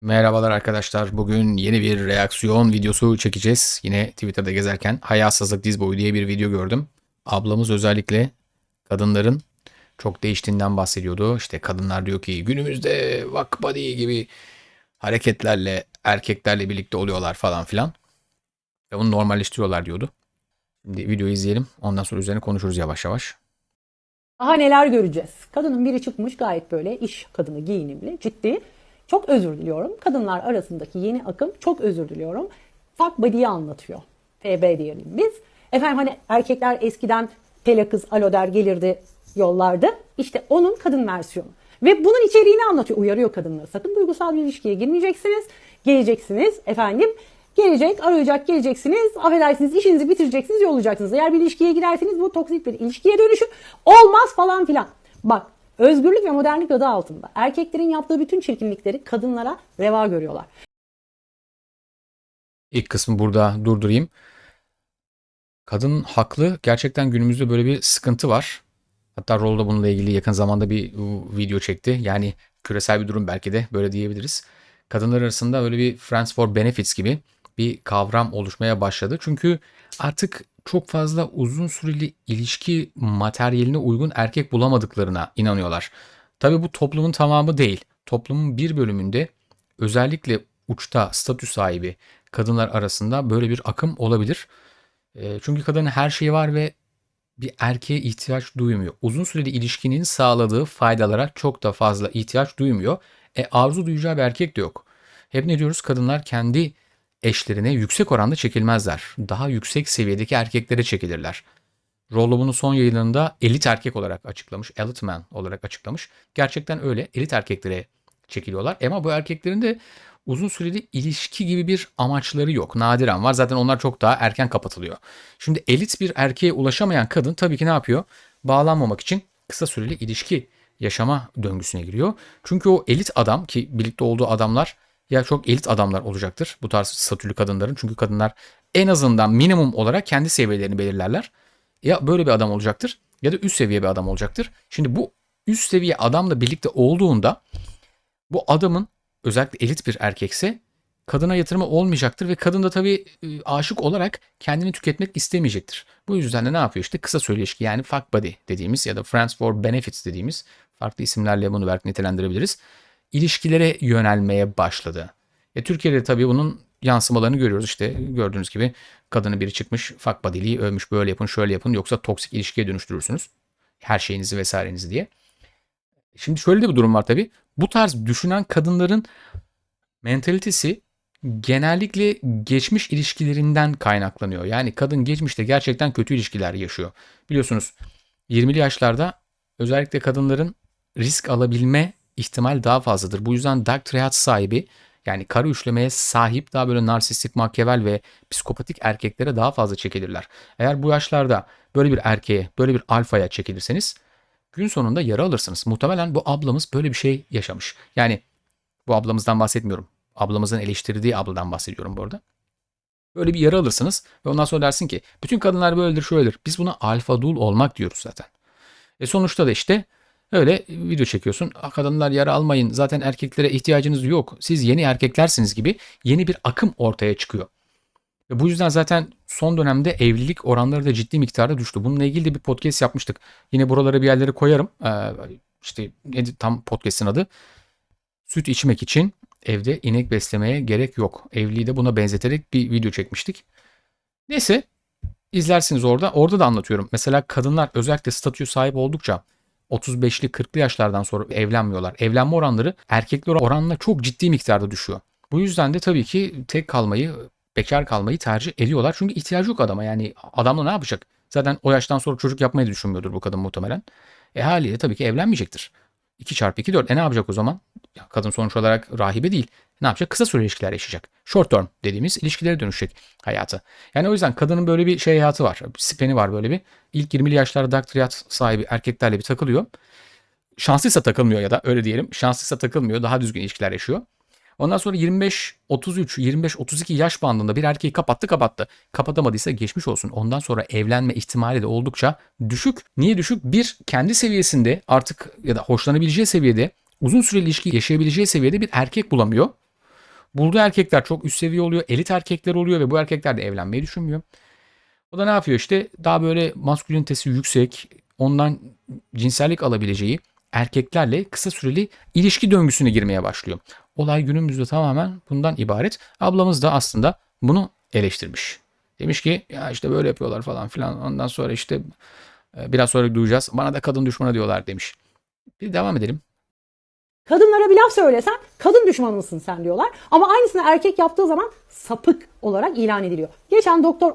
Merhabalar arkadaşlar. Bugün yeni bir reaksiyon videosu çekeceğiz. Yine Twitter'da gezerken hayasızlık diz boyu diye bir video gördüm. Ablamız özellikle kadınların çok değiştiğinden bahsediyordu. İşte kadınlar diyor ki günümüzde body gibi hareketlerle erkeklerle birlikte oluyorlar falan filan. Ve bunu normalleştiriyorlar diyordu. Şimdi videoyu izleyelim. Ondan sonra üzerine konuşuruz yavaş yavaş. Daha neler göreceğiz? Kadının biri çıkmış gayet böyle iş kadını giyinimli, ciddi. Çok özür diliyorum. Kadınlar arasındaki yeni akım çok özür diliyorum. Fuck body'yi anlatıyor. FB diyelim biz. Efendim hani erkekler eskiden tele kız alo der gelirdi yollardı. İşte onun kadın versiyonu. Ve bunun içeriğini anlatıyor. Uyarıyor kadınları. Sakın duygusal bir ilişkiye girmeyeceksiniz. Geleceksiniz efendim. Gelecek, arayacak, geleceksiniz. Affedersiniz işinizi bitireceksiniz, yollayacaksınız. Eğer bir ilişkiye girerseniz bu toksik bir ilişkiye dönüşür. Olmaz falan filan. Bak özgürlük ve modernlik adı altında erkeklerin yaptığı bütün çirkinlikleri kadınlara reva görüyorlar. İlk kısmı burada durdurayım. Kadın haklı. Gerçekten günümüzde böyle bir sıkıntı var. Hatta Rolda bununla ilgili yakın zamanda bir video çekti. Yani küresel bir durum belki de böyle diyebiliriz. Kadınlar arasında böyle bir Friends for Benefits gibi bir kavram oluşmaya başladı. Çünkü artık çok fazla uzun süreli ilişki materyaline uygun erkek bulamadıklarına inanıyorlar. Tabii bu toplumun tamamı değil. Toplumun bir bölümünde özellikle uçta statü sahibi kadınlar arasında böyle bir akım olabilir. E, Çünkü kadının her şeyi var ve bir erkeğe ihtiyaç duymuyor. Uzun süreli ilişkinin sağladığı faydalara çok da fazla ihtiyaç duymuyor. E arzu duyacağı bir erkek de yok. Hep ne diyoruz? Kadınlar kendi eşlerine yüksek oranda çekilmezler. Daha yüksek seviyedeki erkeklere çekilirler. Rollo bunu son yayınında elit erkek olarak açıklamış. Elite man olarak açıklamış. Gerçekten öyle. Elit erkeklere çekiliyorlar. Ama bu erkeklerin de uzun süreli ilişki gibi bir amaçları yok. Nadiren var. Zaten onlar çok daha erken kapatılıyor. Şimdi elit bir erkeğe ulaşamayan kadın tabii ki ne yapıyor? Bağlanmamak için kısa süreli ilişki yaşama döngüsüne giriyor. Çünkü o elit adam ki birlikte olduğu adamlar ya çok elit adamlar olacaktır bu tarz statülü kadınların. Çünkü kadınlar en azından minimum olarak kendi seviyelerini belirlerler. Ya böyle bir adam olacaktır ya da üst seviye bir adam olacaktır. Şimdi bu üst seviye adamla birlikte olduğunda bu adamın özellikle elit bir erkekse kadına yatırımı olmayacaktır ve kadın da tabii e, aşık olarak kendini tüketmek istemeyecektir. Bu yüzden de ne yapıyor işte kısa ilişki yani fuck buddy dediğimiz ya da friends for benefits dediğimiz farklı isimlerle bunu belki nitelendirebiliriz. İlişkilere yönelmeye başladı. E, Türkiye'de tabii bunun yansımalarını görüyoruz işte gördüğünüz gibi kadını biri çıkmış fuck buddy'liği övmüş böyle yapın şöyle yapın yoksa toksik ilişkiye dönüştürürsünüz. Her şeyinizi vesairenizi diye. Şimdi şöyle de bir durum var tabii. Bu tarz düşünen kadınların mentalitesi genellikle geçmiş ilişkilerinden kaynaklanıyor. Yani kadın geçmişte gerçekten kötü ilişkiler yaşıyor. Biliyorsunuz 20'li yaşlarda özellikle kadınların risk alabilme ihtimal daha fazladır. Bu yüzden dark triad sahibi yani karı üçlemeye sahip daha böyle narsistik, makyavel ve psikopatik erkeklere daha fazla çekilirler. Eğer bu yaşlarda böyle bir erkeğe, böyle bir alfaya çekilirseniz gün sonunda yara alırsınız. Muhtemelen bu ablamız böyle bir şey yaşamış. Yani bu ablamızdan bahsetmiyorum. Ablamızın eleştirdiği abladan bahsediyorum bu arada. Böyle bir yara alırsınız ve ondan sonra dersin ki bütün kadınlar böyledir şöyledir. Biz buna alfa dul olmak diyoruz zaten. E sonuçta da işte öyle video çekiyorsun. "Ah, Kadınlar yara almayın zaten erkeklere ihtiyacınız yok. Siz yeni erkeklersiniz gibi yeni bir akım ortaya çıkıyor. Ve bu yüzden zaten son dönemde evlilik oranları da ciddi miktarda düştü. Bununla ilgili de bir podcast yapmıştık. Yine buralara bir yerlere koyarım. Ee, işte neydi tam podcast'in adı? Süt içmek için evde inek beslemeye gerek yok. Evliliği de buna benzeterek bir video çekmiştik. Neyse izlersiniz orada. Orada da anlatıyorum. Mesela kadınlar özellikle statü sahip oldukça 35'li 40'lı yaşlardan sonra evlenmiyorlar. Evlenme oranları erkekler oranla çok ciddi miktarda düşüyor. Bu yüzden de tabii ki tek kalmayı, bekar kalmayı tercih ediyorlar. Çünkü ihtiyacı yok adama. Yani adamla ne yapacak? Zaten o yaştan sonra çocuk yapmayı düşünmüyordur bu kadın muhtemelen. E haliyle tabii ki evlenmeyecektir. 2 çarpı 2 4. E ne yapacak o zaman? Ya kadın sonuç olarak rahibe değil. Ne yapacak? Kısa süreli ilişkiler yaşayacak. Short term dediğimiz ilişkilere dönüşecek hayatı. Yani o yüzden kadının böyle bir şey hayatı var. Bir speni var böyle bir. İlk 20'li yaşlarda dark triad sahibi erkeklerle bir takılıyor. Şanslıysa takılmıyor ya da öyle diyelim. Şanslıysa takılmıyor. Daha düzgün ilişkiler yaşıyor. Ondan sonra 25, 33, 25, 32 yaş bandında bir erkeği kapattı kapattı. Kapatamadıysa geçmiş olsun. Ondan sonra evlenme ihtimali de oldukça düşük. Niye düşük? Bir, kendi seviyesinde artık ya da hoşlanabileceği seviyede uzun süreli ilişki yaşayabileceği seviyede bir erkek bulamıyor. Bulduğu erkekler çok üst seviye oluyor. Elit erkekler oluyor ve bu erkekler de evlenmeyi düşünmüyor. O da ne yapıyor işte daha böyle maskülinitesi yüksek, ondan cinsellik alabileceği erkeklerle kısa süreli ilişki döngüsüne girmeye başlıyor. Olay günümüzde tamamen bundan ibaret. Ablamız da aslında bunu eleştirmiş. Demiş ki ya işte böyle yapıyorlar falan filan. Ondan sonra işte e, biraz sonra duyacağız. Bana da kadın düşmanı diyorlar demiş. Bir devam edelim. Kadınlara bir laf söylesen kadın düşmanı mısın sen diyorlar. Ama aynısını erkek yaptığı zaman sapık olarak ilan ediliyor. Geçen doktor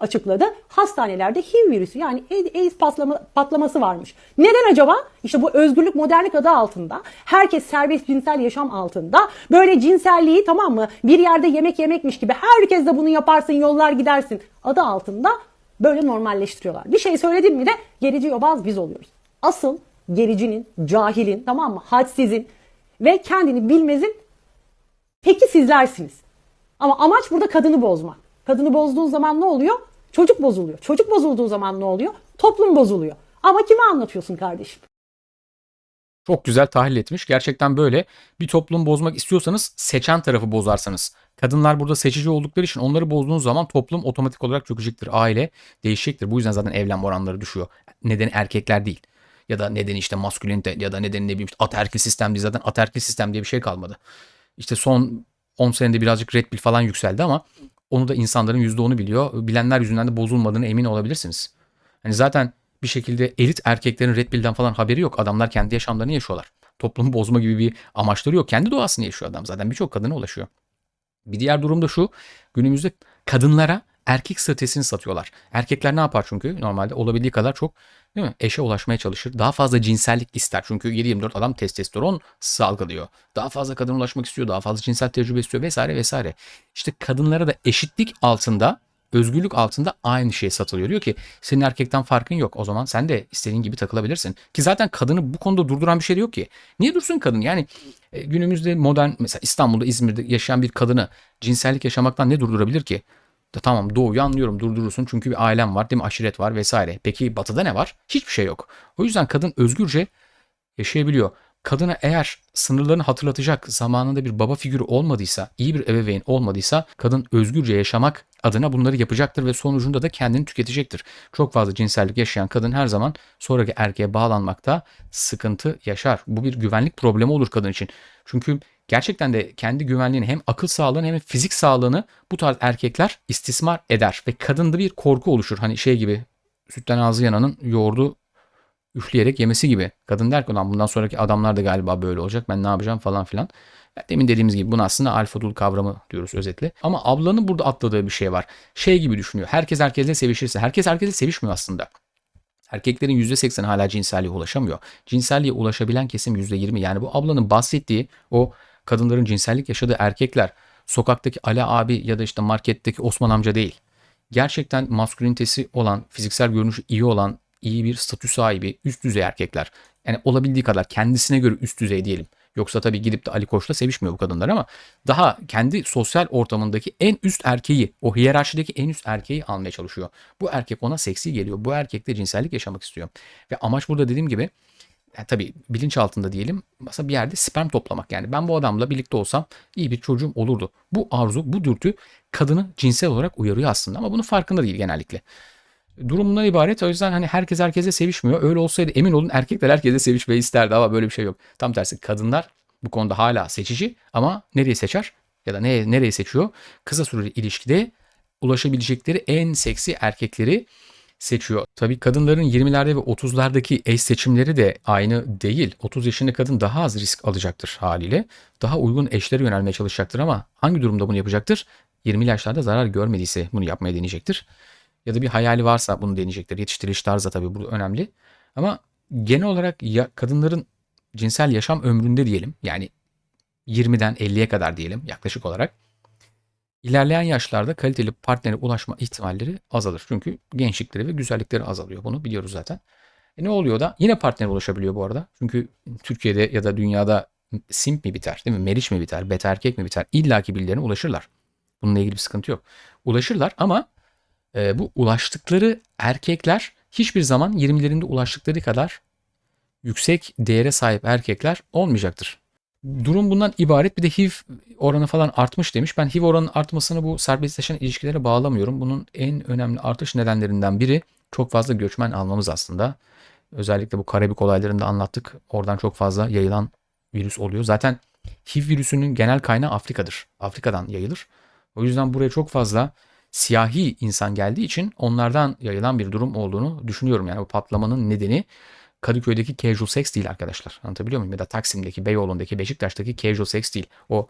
açıkladı. Hastanelerde HIV virüsü yani AIDS patlama, patlaması varmış. Neden acaba? İşte bu özgürlük modernlik adı altında. Herkes serbest cinsel yaşam altında. Böyle cinselliği tamam mı? Bir yerde yemek yemekmiş gibi herkes de bunu yaparsın yollar gidersin adı altında böyle normalleştiriyorlar. Bir şey söyledin mi de gerici yobaz biz oluyoruz. Asıl gericinin, cahilin, tamam mı? Hadsizin ve kendini bilmezin peki sizlersiniz. Ama amaç burada kadını bozmak. Kadını bozduğun zaman ne oluyor? Çocuk bozuluyor. Çocuk bozulduğu zaman ne oluyor? Toplum bozuluyor. Ama kime anlatıyorsun kardeşim? Çok güzel tahlil etmiş. Gerçekten böyle bir toplum bozmak istiyorsanız seçen tarafı bozarsanız. Kadınlar burada seçici oldukları için onları bozduğunuz zaman toplum otomatik olarak çökecektir. Aile değişecektir. Bu yüzden zaten evlenme oranları düşüyor. Nedeni erkekler değil. Ya da nedeni işte maskülinite ya da nedeni ne bileyim işte ataerkil sistem değil. Zaten ataerkil sistem diye bir şey kalmadı. İşte son 10 senede birazcık Red Pill falan yükseldi ama onu da insanların %10'u biliyor. Bilenler yüzünden de bozulmadığını emin olabilirsiniz. Hani zaten bir şekilde elit erkeklerin Red Pill'den falan haberi yok. Adamlar kendi yaşamlarını yaşıyorlar. Toplumu bozma gibi bir amaçları yok. Kendi doğasını yaşıyor adam zaten. Birçok kadına ulaşıyor. Bir diğer durum da şu. Günümüzde kadınlara erkek stratejisini satıyorlar. Erkekler ne yapar çünkü? Normalde olabildiği kadar çok değil mi? Eşe ulaşmaya çalışır. Daha fazla cinsellik ister. Çünkü 7-24 adam testosteron salgılıyor. Daha fazla kadına ulaşmak istiyor. Daha fazla cinsel tecrübe istiyor vesaire vesaire. İşte kadınlara da eşitlik altında özgürlük altında aynı şey satılıyor. Diyor ki senin erkekten farkın yok. O zaman sen de istediğin gibi takılabilirsin. Ki zaten kadını bu konuda durduran bir şey de yok ki. Niye dursun kadın? Yani e, günümüzde modern mesela İstanbul'da İzmir'de yaşayan bir kadını cinsellik yaşamaktan ne durdurabilir ki? Da tamam doğuyu anlıyorum durdurursun çünkü bir ailem var değil mi aşiret var vesaire. Peki batıda ne var? Hiçbir şey yok. O yüzden kadın özgürce yaşayabiliyor. Kadına eğer sınırlarını hatırlatacak zamanında bir baba figürü olmadıysa, iyi bir ebeveyn olmadıysa kadın özgürce yaşamak adına bunları yapacaktır ve sonucunda da kendini tüketecektir. Çok fazla cinsellik yaşayan kadın her zaman sonraki erkeğe bağlanmakta sıkıntı yaşar. Bu bir güvenlik problemi olur kadın için. Çünkü gerçekten de kendi güvenliğini hem akıl sağlığını hem fizik sağlığını bu tarz erkekler istismar eder ve kadında bir korku oluşur. Hani şey gibi sütten ağzı yananın yoğurdu üfleyerek yemesi gibi. Kadın der ki ulan bundan sonraki adamlar da galiba böyle olacak ben ne yapacağım falan filan. Demin dediğimiz gibi bunu aslında alfa dul kavramı diyoruz özetle. Ama ablanın burada atladığı bir şey var. Şey gibi düşünüyor. Herkes herkesle sevişirse. Herkes herkesle sevişmiyor aslında. Erkeklerin %80'i hala cinselliğe ulaşamıyor. Cinselliğe ulaşabilen kesim %20. Yani bu ablanın bahsettiği o kadınların cinsellik yaşadığı erkekler sokaktaki Ali abi ya da işte marketteki Osman amca değil. Gerçekten maskülinitesi olan, fiziksel görünüşü iyi olan, iyi bir statü sahibi, üst düzey erkekler. Yani olabildiği kadar kendisine göre üst düzey diyelim. Yoksa tabii gidip de Ali Koç'la sevişmiyor bu kadınlar ama daha kendi sosyal ortamındaki en üst erkeği, o hiyerarşideki en üst erkeği almaya çalışıyor. Bu erkek ona seksi geliyor. Bu erkek de cinsellik yaşamak istiyor. Ve amaç burada dediğim gibi yani tabii bilinç altında diyelim mesela bir yerde sperm toplamak. Yani ben bu adamla birlikte olsam iyi bir çocuğum olurdu. Bu arzu, bu dürtü kadını cinsel olarak uyarıyor aslında ama bunun farkında değil genellikle. Durum bundan ibaret. O yüzden hani herkes herkese sevişmiyor. Öyle olsaydı emin olun erkekler herkese sevişmeyi isterdi ama böyle bir şey yok. Tam tersi kadınlar bu konuda hala seçici ama nereyi seçer ya da ne, nereyi seçiyor? Kısa süreli ilişkide ulaşabilecekleri en seksi erkekleri seçiyor. Tabii kadınların 20'lerde ve 30'lardaki eş seçimleri de aynı değil. 30 yaşında kadın daha az risk alacaktır haliyle. Daha uygun eşlere yönelmeye çalışacaktır ama hangi durumda bunu yapacaktır? 20 yaşlarda zarar görmediyse bunu yapmaya deneyecektir ya da bir hayali varsa bunu deneyecektir. Yetiştiriliş tarzı tabii bu önemli. Ama genel olarak ya kadınların cinsel yaşam ömründe diyelim yani 20'den 50'ye kadar diyelim yaklaşık olarak ilerleyen yaşlarda kaliteli partnere ulaşma ihtimalleri azalır. Çünkü gençlikleri ve güzellikleri azalıyor. Bunu biliyoruz zaten. E ne oluyor da? Yine partnere ulaşabiliyor bu arada. Çünkü Türkiye'de ya da dünyada simp mi biter değil mi? Meriç mi biter? Beta erkek mi biter? İlla ki birilerine ulaşırlar. Bununla ilgili bir sıkıntı yok. Ulaşırlar ama e, bu ulaştıkları erkekler hiçbir zaman 20'lerinde ulaştıkları kadar yüksek değere sahip erkekler olmayacaktır. Durum bundan ibaret. Bir de HIV oranı falan artmış demiş. Ben HIV oranının artmasını bu serbestleşen ilişkilere bağlamıyorum. Bunun en önemli artış nedenlerinden biri çok fazla göçmen almamız aslında. Özellikle bu Karabük olaylarında anlattık. Oradan çok fazla yayılan virüs oluyor. Zaten HIV virüsünün genel kaynağı Afrika'dır. Afrika'dan yayılır. O yüzden buraya çok fazla siyahi insan geldiği için onlardan yayılan bir durum olduğunu düşünüyorum. Yani bu patlamanın nedeni Kadıköy'deki casual sex değil arkadaşlar. Anlatabiliyor muyum? Ya da Taksim'deki, Beyoğlu'ndaki, Beşiktaş'taki casual sex değil. O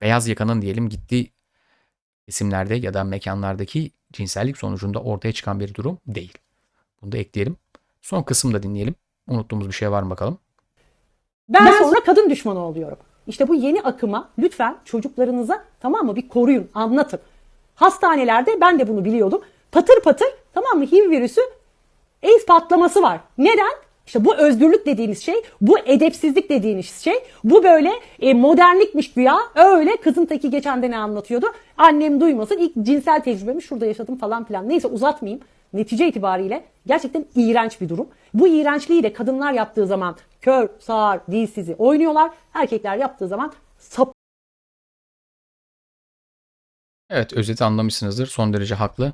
beyaz yakanın diyelim gittiği isimlerde ya da mekanlardaki cinsellik sonucunda ortaya çıkan bir durum değil. Bunu da ekleyelim. Son kısımda dinleyelim. Unuttuğumuz bir şey var mı bakalım? Ben, sonra kadın düşmanı oluyorum. İşte bu yeni akıma lütfen çocuklarınıza tamam mı bir koruyun, anlatın. Hastanelerde ben de bunu biliyordum. Patır patır tamam mı HIV virüsü AIDS patlaması var. Neden? İşte bu özgürlük dediğiniz şey, bu edepsizlik dediğiniz şey, bu böyle e, modernlikmiş güya. Öyle kızın teki geçen de ne anlatıyordu? Annem duymasın ilk cinsel tecrübemi şurada yaşadım falan filan. Neyse uzatmayayım. Netice itibariyle gerçekten iğrenç bir durum. Bu iğrençliği de kadınlar yaptığı zaman kör, sağır, dilsizi oynuyorlar. Erkekler yaptığı zaman sap Evet özeti anlamışsınızdır. Son derece haklı.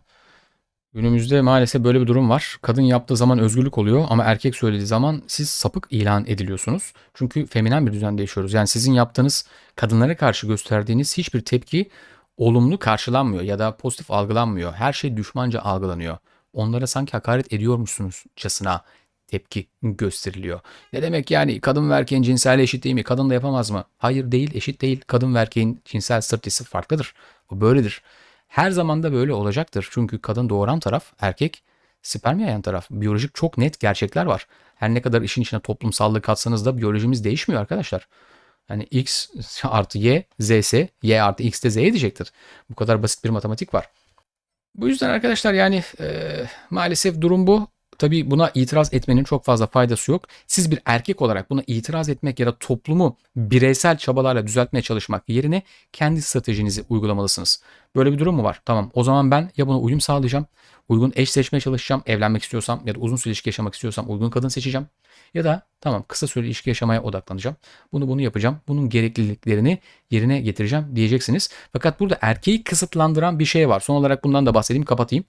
Günümüzde maalesef böyle bir durum var. Kadın yaptığı zaman özgürlük oluyor ama erkek söylediği zaman siz sapık ilan ediliyorsunuz. Çünkü feminen bir düzende yaşıyoruz. Yani sizin yaptığınız kadınlara karşı gösterdiğiniz hiçbir tepki olumlu karşılanmıyor ya da pozitif algılanmıyor. Her şey düşmanca algılanıyor. Onlara sanki hakaret ediyormuşsunuzcasına tepki gösteriliyor. Ne demek yani kadın ve erkeğin cinsel eşit değil mi? Kadın da yapamaz mı? Hayır değil, eşit değil. Kadın ve erkeğin cinsel stratejisi farklıdır. Bu böyledir. Her zaman da böyle olacaktır. Çünkü kadın doğuran taraf, erkek sperm yayan taraf. Biyolojik çok net gerçekler var. Her ne kadar işin içine toplumsallığı katsanız da biyolojimiz değişmiyor arkadaşlar. Yani x artı y, z ise y artı x de z edecektir. Bu kadar basit bir matematik var. Bu yüzden arkadaşlar yani e, maalesef durum bu. Tabii buna itiraz etmenin çok fazla faydası yok. Siz bir erkek olarak buna itiraz etmek ya da toplumu bireysel çabalarla düzeltmeye çalışmak yerine kendi stratejinizi uygulamalısınız. Böyle bir durum mu var? Tamam o zaman ben ya buna uyum sağlayacağım, uygun eş seçmeye çalışacağım, evlenmek istiyorsam ya da uzun süre ilişki yaşamak istiyorsam uygun kadın seçeceğim. Ya da tamam kısa süreli ilişki yaşamaya odaklanacağım. Bunu bunu yapacağım. Bunun gerekliliklerini yerine getireceğim diyeceksiniz. Fakat burada erkeği kısıtlandıran bir şey var. Son olarak bundan da bahsedeyim kapatayım.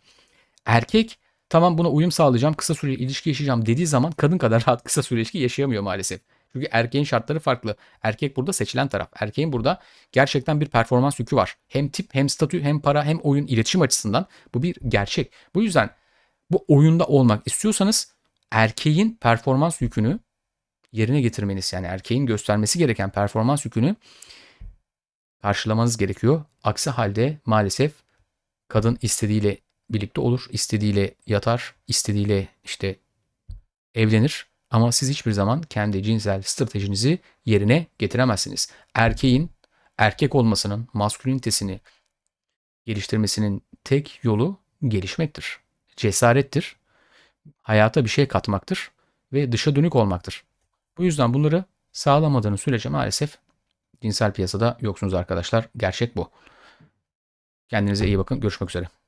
Erkek tamam buna uyum sağlayacağım, kısa süreli ilişki yaşayacağım dediği zaman kadın kadar rahat kısa süreli ilişki yaşayamıyor maalesef. Çünkü erkeğin şartları farklı. Erkek burada seçilen taraf. Erkeğin burada gerçekten bir performans yükü var. Hem tip hem statü hem para hem oyun iletişim açısından bu bir gerçek. Bu yüzden bu oyunda olmak istiyorsanız erkeğin performans yükünü yerine getirmeniz yani erkeğin göstermesi gereken performans yükünü karşılamanız gerekiyor. Aksi halde maalesef kadın istediğiyle birlikte olur, istediğiyle yatar, istediğiyle işte evlenir ama siz hiçbir zaman kendi cinsel stratejinizi yerine getiremezsiniz. Erkeğin erkek olmasının, maskülinitesini geliştirmesinin tek yolu gelişmektir. Cesarettir. Hayata bir şey katmaktır ve dışa dönük olmaktır. Bu yüzden bunları sağlamadığınız sürece maalesef cinsel piyasada yoksunuz arkadaşlar. Gerçek bu. Kendinize iyi bakın. Görüşmek üzere.